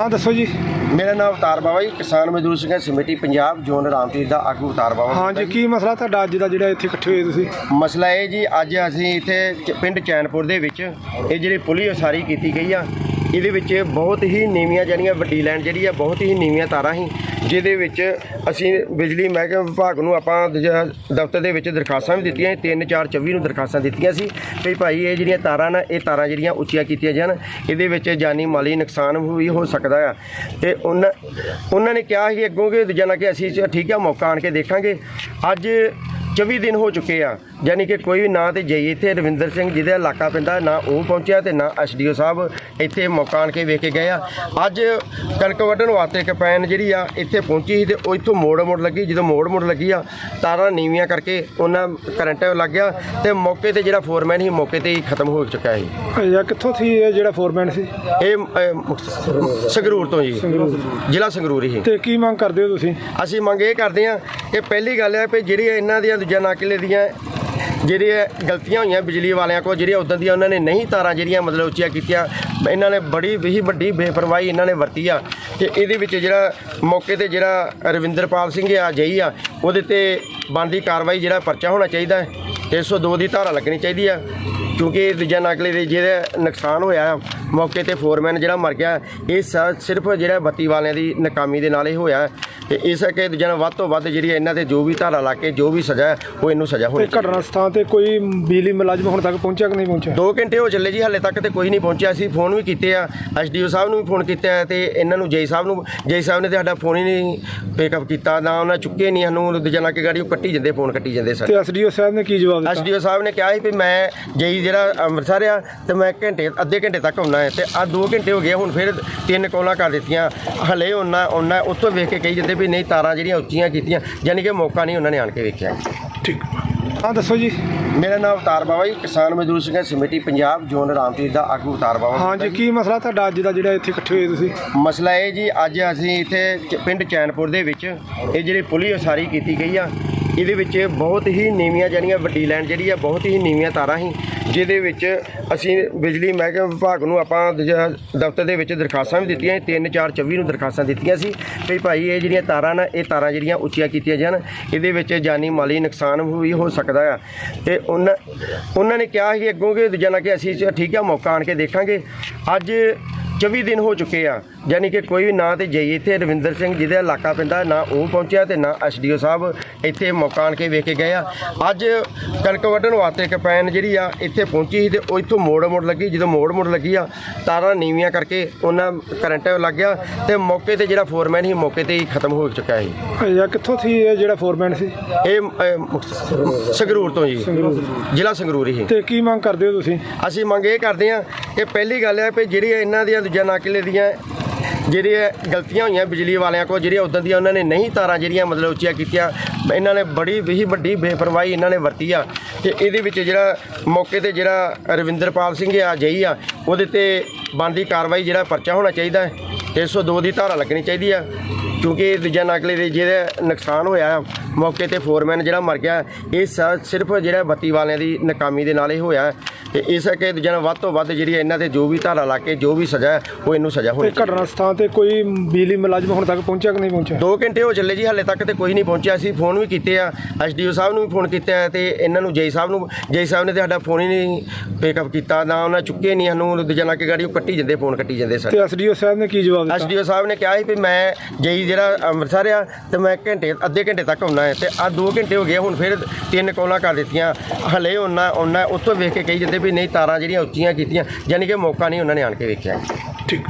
ਹਾਂ ਦੱਸੋ ਜੀ। ਮੇਰਾ ਨਾਮ ਅਵਤਾਰ ਬਾਬਾ ਜੀ ਕਿਸਾਨ ਮਜ਼ਦੂਰ ਸੰਘਰਸ਼ ਕਮੇਟੀ ਪੰਜਾਬ ਜ਼ੋਨ ਰਾਮਪੀਰ ਦਾ ਆਗੂ ਅਵਤਾਰ ਬਾਬਾ ਹਾਂ ਜੀ। ਕੀ ਮਸਲਾ ਤੁਹਾਡਾ ਅੱਜ ਦਾ ਜਿਹੜਾ ਇੱਥੇ ਇਕੱਠੇ ਹੋਏ ਤੁਸੀਂ? ਮਸਲਾ ਇਹ ਜੀ ਅੱਜ ਅਸੀਂ ਇੱਥੇ ਚ- ਪਿੰਡ ਚੈਨਪੁਰ ਦੇ ਵਿੱਚ ਇਹ ਜਿਹੜੀ ਪੁਲੀ ਉਸਾਰੀ ਕੀਤੀ ਗਈ ਆ ਇਹਦੇ ਵਿੱਚ ਬਹੁਤ ਹੀ ਨੀਵੀਆਂ ਜਿਹੜੀਆਂ ਵੱਡੀ ਲਾਈਨ ਜਿਹੜੀ ਆ, ਬਹੁਤ ਹੀ ਨੀਵੀਆਂ ਤਾਰਾਂ ਸੀ, ਜਿਹਦੇ ਵਿੱਚ ਅਸੀਂ ਬਿਜਲੀ ਮਹਿਕਮੇ ਵਿਭਾਗ ਨੂੰ ਆਪਾਂ ਦਫ਼ਤਰ ਦੇ ਵਿੱਚ ਦਰਖਾਸਤਾਂ ਵੀ ਦਿੱਤੀਆਂ 3 4 24 ਨੂੰ ਦਰਖਾਸਤਾਂ ਦਿੱਤੀਆਂ ਸੀ, ਵੀ ਭਾਈ ਇਹ ਜਿਹੜੀਆਂ ਤਾਰਾਂ ਨਾ, ਇਹ ਤਾਰਾਂ ਜਿਹੜੀਆਂ ਉੱਚੀਆਂ ਕੀਤੀਆਂ ਜਾਣ, ਇਹਦੇ ਵਿੱਚ ਜਾਨੀ ਮਾਲੀ ਨੁਕਸਾਨ ਵੀ ਹੋ ਸਕਦਾ ਆ। ਤੇ ਉਹਨਾਂ ਉਹਨਾਂ ਨੇ ਕਿਹਾ ਸੀ ਅੱਗੋਂ ਕਿ ਦੂਜਾ ਕਿ ਅਸੀਂ ਠੀਕ ਆ, ਮੌਕਾ ਆਣ ਕੇ ਦੇਖਾਂਗੇ। ਅੱਜ 24 ਦਿਨ ਹੋ ਚੁੱਕੇ ਆ। ਯਾਨੀ ਕਿ ਕੋਈ ਵੀ ਨਾ ਤੇ ਜਈ ਇੱਥੇ ਰਵਿੰਦਰ ਸਿੰਘ ਜਿਹਦਾ ਇਲਾਕਾ ਪੈਂਦਾ ਨਾ ਉਹ ਪਹੁੰਚਿਆ ਤੇ ਨਾ ਐਸਡੀਓ ਸਾਹਿਬ ਇੱਥੇ ਮੌਕਾ ਆਣ ਕੇ ਵੇਖ ਕੇ ਗਏ ਆ। ਅੱਜ ਕਣਕ ਵੱਢਣ ਵਾਸਤੇ ਕਪੈਨ ਜਿਹੜੀ ਆ ਇੱਥੇ ਪਹੁੰਚੀ ਸੀ ਤੇ ਉਹ ਇੱਥੋਂ ਮੋੜ ਮੋੜ ਲੱਗੀ। ਜਦੋਂ ਮੋੜ ਮੋੜ ਲੱਗੀ ਆ ਤਾਰਾਂ ਨੀਵੀਆਂ ਕਰਕੇ ਉਹਨਾਂ ਕਰੰਟ ਲੱਗ ਗਿਆ ਤੇ ਮੌਕੇ ਤੇ ਜਿਹੜਾ ਫੋਰਮੈਨ ਸੀ ਮੌਕੇ ਤੇ ਹੀ ਖਤਮ ਹੋ ਚੁੱਕਾ ਸੀ। ਇਹ ਕਿੱਥੋਂ ਸੀ ਇਹ ਜਿਹੜਾ ਫੋਰਮੈਨ ਸੀ? ਇਹ ਸੰਗਰੂਰ ਤੋਂ ਜੀ। ਜ਼ਿਲ੍ਹਾ ਸੰਗਰੂਰ ਹੀ। ਤੇ ਕੀ ਮੰਗ ਕਰਦੇ ਹੋ ਤੁਸੀਂ? ਅਸੀਂ ਮੰਗ ਇਹ ਕਰਦੇ ਹਾਂ ਇਹ ਪਹਿਲੀ ਗੱਲ ਹੈ ਕਿ ਜਿਹੜੀ ਇਹਨਾਂ ਦੀਆਂ ਦੂਜਾ ਨਾਕਿਲੇ ਦੀਆਂ ਜਿਹੜੀਆਂ ਗਲਤੀਆਂ ਹੋਈਆਂ ਬਿਜਲੀ ਵਾਲਿਆਂ ਕੋਲ ਜਿਹੜੀਆਂ ਉਦੋਂ ਦੀਆਂ ਉਹਨਾਂ ਨੇ ਨਹੀਂ ਤਾਰਾਂ ਜਿਹੜੀਆਂ ਮਤਲਬ ਉੱਚੀਆਂ ਕੀਤੀਆਂ ਇਹਨਾਂ ਨੇ ਬੜੀ ਵੀ ਵੱਡੀ ਬੇਪਰਵਾਹੀ ਇਹਨਾਂ ਨੇ ਵਰਤੀ ਆ। ਤੇ ਇਹਦੇ ਵਿੱਚ ਜਿਹੜਾ ਮੌਕੇ ਤੇ ਜਿਹੜਾ ਰਵਿੰਦਰਪਾਲ ਸਿੰਘ ਆ ਜਈ ਆ ਉਹਦੇ ਤੇ ਬਣਦੀ ਕਾਰਵਾਈ ਜਿਹੜਾ ਪਰਚਾ ਹੋਣਾ ਚਾਹੀਦਾ ਹੈ। 302 ਦੀ ਧਾਰਾ ਲੱਗਣੀ ਚਾਹੀਦੀ ਆ ਕਿਉਂਕਿ ਦੂਜਾ ਨਕਲੇ ਦੇ ਜਿਹੜਾ ਨੁਕਸਾਨ ਹੋਇਆ ਆ, ਮੌਕੇ ਤੇ ਫੋਰਮੈਨ ਜਿਹੜਾ ਮਰ ਗਿਆ ਇਹ ਸ- ਸਿਰਫ ਜਿਹੜਾ ਬੱਤੀ ਵਾਲਿਆਂ ਦੀ ਨਾਕਾਮੀ ਦੇ ਨਾਲ ਹੀ ਹੋਇਆ ਤੇ ਇਸ ਕਰਕੇ ਦੂਜਾ ਨਾਲ ਵੱਧ ਤੋਂ ਵੱਧ ਜਿਹੜੀ ਇਹਨਾਂ ਤੇ ਜੋ ਵੀ ਧਾਰਾ ਲਾ ਕੇ ਜੋ ਵੀ ਸਜ਼ਾ ਹੈ, ਉਹ ਇਹਨੂੰ ਸਜ਼ਾ ਤੇ ਹੋਣੀ ਘਟਨਾ ਸਥਾਨ ਤੇ ਕੋਈ ਬਿਜਲੀ ਮੁਲਾਜ਼ਮ ਹੁਣ ਤੱਕ ਪਹੁੰਚਿਆ ਕਿ ਨਹੀਂ ਪਹੁੰਚਿਆ? ਦੋ ਘੰਟੇ ਹੋ ਚੱਲੇ ਜੀ ਹਾਲੇ ਤੱਕ ਤੇ ਕੋਈ ਨਹੀਂ ਪਹੁੰਚਿਆ। ਸੀ ਫੋਨ ਵੀ ਕੀਤੇ ਆ ਐਸਡੀਓ ਸਾਹਿਬ ਨੂੰ ਵੀ ਫੋਨ ਕੀਤਾ ਹੈ ਤੇ ਇਹਨਾਂ ਨੂੰ ਜੈ ਸਾਹਿਬ ਨੂੰ ਜੈ ਸਾਹਿਬ ਨੇ ਤੇ ਸਾਡਾ ਫੋਨ ਹੀ ਨਹੀਂ ਪਿਕਅਪ ਕੀਤਾ ਨਾ ਉਹਨਾਂ ਚੁੱਕੇ ਨਹੀਂ ਸਾਨੂੰ ਦੂਜਾ ਕਿ ਗਾੜੀ ਉਹ ਕੱਟੀ ਜਾਂਦੇ ਫੋਨ ਕੱਟੀ ਜਾਂਦੇ ਸਰ। ਤੇ ਐਸਡੀਓ ਸਾਹਿਬ ਨੇ ਕੀ ਜਵਾਬ ਦਿੱਤਾ? ਐਸਡੀਓ ਸਾਹਿਬ ਨੇ ਕਿਹਾ ਸੀ ਵੀ ਮੈਂ ਜਈ ਜਿਹੜਾ ਅੰਮ੍ਰਿਤਸਰ ਆ ਤੇ ਮੈਂ ਘੰਟੇ ਅੱਧੇ ਘੰਟੇ ਤੱਕ ਆਉਣਾ ਹੈ ਤੇ ਆ 2 ਘੰਟੇ ਹੋ ਗਏ ਹੁਣ ਫਿਰ ਤਿੰਨ ਕੋਲਾਂ ਕਰ ਦਿੱਤੀਆਂ। ਹਲੇ ਉਹਨਾਂ ਉਹਨਾਂ ਉੱਥੋਂ ਵੇਖ ਕੇ ਕਹੀ ਜਾਂਦੇ ਵੀ ਨਹੀਂ ਤਾਰਾਂ ਜਿਹੜੀਆਂ ਉੱਚੀਆਂ ਕੀਤੀਆਂ ਯਾਨੀ ਕਿ ਮੌਕਾ ਨਹੀਂ ਉਹਨਾਂ ਨੇ ਆਣ ਕੇ ਵੇਖਿਆ। ਠੀਕ। ਹਾਂ ਦੱਸੋ ਜੀ। ਮੇਰਾ ਨਾਮ ਅਵਤਾਰ ਬਾਬਾ ਜੀ ਕਿਸਾਨ ਮਜ਼ਦੂਰ ਸੰਘਰਸ਼ ਕਮੇਟੀ ਪੰਜਾਬ ਜ਼ੋਨ ਰਾਮਪੀਰ ਦਾ ਆਗੂ ਅਵਤਾਰ ਬਾਬਾ ਹਾਂ ਜੀ ਕੀ ਮਸਲਾ ਤੁਹਾਡਾ ਅੱਜ ਦਾ ਜਿਹੜਾ ਇੱਥੇ ਇਕੱਠੇ ਹੋਏ ਤੁਸੀਂ? ਮਸਲਾ ਇਹ ਜੀ ਅੱਜ ਅਸੀਂ ਇੱਥੇ ਪਿੰਡ ਚੈਨਪੁਰ ਦੇ ਵਿੱਚ ਇਹ ਜਿਹੜੀ ਪੁਲੀ ਉਸਾਰੀ ਕੀਤੀ ਗਈ ਆ ਇਹਦੇ ਵਿੱਚ ਬਹੁਤ ਹੀ ਨੀਵੀਆਂ ਜਿਹੜੀਆਂ ਵੱਡੀ ਲਾਈਨ ਜਿਹੜੀ ਆ, ਬਹੁਤ ਹੀ ਨੀਵੀਆਂ ਤਾਰਾਂ ਸੀ, ਜਿਹਦੇ ਵਿੱਚ ਅਸੀਂ ਬਿਜਲੀ ਮਹਿਕਮੇ ਵਿਭਾਗ ਨੂੰ ਆਪਾਂ ਦਫ਼ਤਰ ਦੇ ਵਿੱਚ ਦਰਖਾਸਤਾਂ ਵੀ ਦਿੱਤੀਆਂ 3 4 24 ਨੂੰ ਦਰਖਾਸਤਾਂ ਦਿੱਤੀਆਂ ਸੀ ਵੀ ਭਾਈ ਇਹ ਜਿਹੜੀਆਂ ਤਾਰਾਂ ਨਾ, ਇਹ ਤਾਰਾਂ ਜਿਹੜੀਆਂ ਉੱਚੀਆਂ ਕੀਤੀਆਂ ਜਾਣ, ਇਹਦੇ ਵਿੱਚ ਜਾਨੀ ਮਾਲੀ ਨੁਕਸਾਨ ਵੀ ਹੋ ਸਕਦਾ ਆ। ਤੇ ਉਹਨਾਂ ਉਹਨਾਂ ਨੇ ਕਿਹਾ ਸੀ ਅੱਗੋਂ ਕਿ ਦੂਜਾ ਨਾ ਕਿ ਅਸੀਂ ਠੀਕ ਆ, ਮੌਕਾ ਆਣ ਕੇ ਦੇਖਾਂਗੇ। ਅੱਜ 24 ਦਿਨ ਹੋ ਚੁੱਕੇ ਆ ਯਾਨੀ ਕਿ ਕੋਈ ਵੀ ਨਾ ਤੇ ਜਈ ਇੱਥੇ ਰਵਿੰਦਰ ਸਿੰਘ ਜਿਹਦਾ ਇਲਾਕਾ ਪੈਂਦਾ, ਨਾ ਉਹ ਪਹੁੰਚਿਆ ਤੇ ਨਾ ਐਸਡੀਓ ਸਾਹਿਬ ਇੱਥੇ ਮੌਕਾ ਆਣ ਕੇ ਵੇਖ ਕੇ ਗਏ ਆ। ਅੱਜ ਕਣਕ ਵੱਢਣ ਵਾਸਤੇ ਕਪੈਨ ਜਿਹੜੀ ਆ ਇੱਥੇ ਪਹੁੰਚੀ ਸੀ ਤੇ ਉਹ ਇੱਥੋਂ ਮੋੜ ਮੋੜ ਲੱਗੀ। ਜਦੋਂ ਮੋੜ ਮੋੜ ਲੱਗੀ ਆ ਤਾਰਾਂ ਨੀਵੀਆਂ ਕਰਕੇ ਉਹਨਾਂ ਕਰੰਟ ਲੱਗ ਗਿਆ ਤੇ ਮੌਕੇ ਤੇ ਜਿਹੜਾ ਫੋਰਮੈਨ ਸੀ ਮੌਕੇ ਤੇ ਹੀ ਖਤਮ ਹੋ ਚੁੱਕਾ ਸੀ। ਇਹ ਕਿੱਥੋਂ ਸੀ ਇਹ ਜਿਹੜਾ ਫੋਰਮੈਨ ਸੀ? ਇਹ ਸੰਗਰੂਰ ਤੋਂ ਜੀ। ਜ਼ਿਲ੍ਹਾ ਸੰਗਰੂਰ ਹੀ। ਤੇ ਕੀ ਮੰਗ ਕਰਦੇ ਹੋ ਤੁਸੀਂ? ਅਸੀਂ ਮੰਗ ਇਹ ਕਰਦੇ ਹਾਂ ਕਿ ਪਹਿਲੀ ਗੱਲ ਹੈ ਕਿ ਜਿਹੜੀ ਇਹਨਾਂ ਦੀਆਂ ਦੂਜਾ ਨਾਕਿਲੇ ਦੀਆਂ ਜਿਹੜੀਆਂ ਗਲਤੀਆਂ ਹੋਈਆਂ ਬਿਜਲੀ ਵਾਲਿਆਂ ਕੋਲ ਜਿਹੜੀਆਂ ਉਦੋਂ ਦੀਆਂ ਉਹਨਾਂ ਨੇ ਨਹੀਂ ਤਾਰਾਂ ਜਿਹੜੀਆਂ ਮਤਲਬ ਉੱਚੀਆਂ ਕੀਤੀਆਂ ਇਹਨਾਂ ਨੇ ਬੜੀ ਵੀ ਵੱਡੀ ਬੇਪਰਵਾਹੀ ਇਹਨਾਂ ਨੇ ਵਰਤੀ ਆ। ਤੇ ਇਹਦੇ ਵਿੱਚ ਜਿਹੜਾ ਮੌਕੇ ਤੇ ਜਿਹੜਾ ਰਵਿੰਦਰਪਾਲ ਸਿੰਘ ਆ ਜਈ ਆ ਉਹਦੇ ਤੇ ਬਣਦੀ ਕਾਰਵਾਈ ਜਿਹੜਾ ਪਰਚਾ ਹੋਣਾ ਚਾਹੀਦਾ ਹੈ। 302 ਦੀ ਧਾਰਾ ਲੱਗਣੀ ਚਾਹੀਦੀ ਆ ਕਿਉਂਕਿ ਦੂਜਾ ਨਕਲੇ ਦੇ ਜਿਹੜਾ ਨੁਕਸਾਨ ਹੋਇਆ ਆ, ਮੌਕੇ ਤੇ ਫੋਰਮੈਨ ਜਿਹੜਾ ਮਰ ਗਿਆ ਇਹ ਸ- ਸਿਰਫ ਜਿਹੜਾ ਬੱਤੀ ਵਾਲਿਆਂ ਦੀ ਨਾਕਾਮੀ ਦੇ ਨਾਲ ਹੀ ਹੋਇਆ ਤੇ ਇਸ ਕਰਕੇ ਦੂਜਾ ਨਾਲ ਵੱਧ ਤੋਂ ਵੱਧ ਜਿਹੜੀ ਇਹਨਾਂ ਤੇ ਜੋ ਵੀ ਧਾਰਾ ਲਾ ਕੇ ਜੋ ਵੀ ਸਜ਼ਾ ਹੈ, ਉਹ ਇਹਨੂੰ ਸਜ਼ਾ ਤੇ ਹੋਣੀ ਘਟਨਾ ਸਥਾਨ ਤੇ ਕੋਈ ਬਿਜਲੀ ਮੁਲਾਜ਼ਮ ਹੁਣ ਤੱਕ ਪਹੁੰਚਿਆ ਕਿ ਨਹੀਂ ਪਹੁੰਚਿਆ? ਦੋ ਘੰਟੇ ਹੋ ਚੱਲੇ ਜੀ ਹਾਲੇ ਤੱਕ ਤੇ ਕੋਈ ਨਹੀਂ ਪਹੁੰਚਿਆ। ਸੀ ਫੋਨ ਵੀ ਕੀਤੇ ਆ ਐਸਡੀਓ ਸਾਹਿਬ ਨੂੰ ਵੀ ਫੋਨ ਕੀਤਾ ਹੈ ਤੇ ਇਹਨਾਂ ਨੂੰ ਜੈ ਸਾਹਿਬ ਨੂੰ ਜੈ ਸਾਹਿਬ ਨੇ ਤੇ ਸਾਡਾ ਫੋਨ ਹੀ ਨਹੀਂ ਪਿਕਅਪ ਕੀਤਾ ਨਾ ਉਹਨਾਂ ਚੁੱਕੇ ਨਹੀਂ ਸਾਨੂੰ ਨਾ ਕਿ ਗਾੜੀ ਉਹ ਕੱਟੀ ਜਾਂਦੇ ਫੋਨ ਕੱਟੀ ਜਾਂਦੇ ਸਰ। ਤੇ ਐਸਡੀਓ ਸਾਹਿਬ ਨੇ ਕੀ ਜਵਾਬ ਦਿੱਤਾ? ਐਸਡੀਓ ਸਾਹਿਬ ਨੇ ਕਿਹਾ ਸੀ ਵੀ ਮੈਂ ਜਈ ਜਿਹੜਾ ਅੰਮ੍ਰਿਤਸਰ ਆ ਤੇ ਮੈਂ ਘੰਟੇ ਅੱਧੇ ਘੰਟੇ ਤੱਕ ਆਉਣਾ ਹੈ ਤੇ ਆ 2 ਘੰਟੇ ਹੋ ਗਏ, ਹੁਣ ਫਿਰ ਤਿੰਨ ਕੋਲਾਂ ਕਰ ਦਿੱਤੀਆਂ। ਹਲੇ ਉਹਨਾਂ ਉਹਨਾਂ ਉੱਥੋਂ ਵੇਖ ਕੇ ਕਹੀ ਜਾਂਦੇ ਵੀ ਨਹੀਂ, ਤਾਰਾਂ ਜਿਹੜੀਆਂ ਉੱਚੀਆਂ ਕੀਤੀਆਂ, ਯਾਨੀ ਕਿ ਮੌਕਾ ਨਹੀਂ ਉਹਨਾਂ ਨੇ ਆਣ ਕੇ ਵੇਖਿਆ। ਠੀਕ।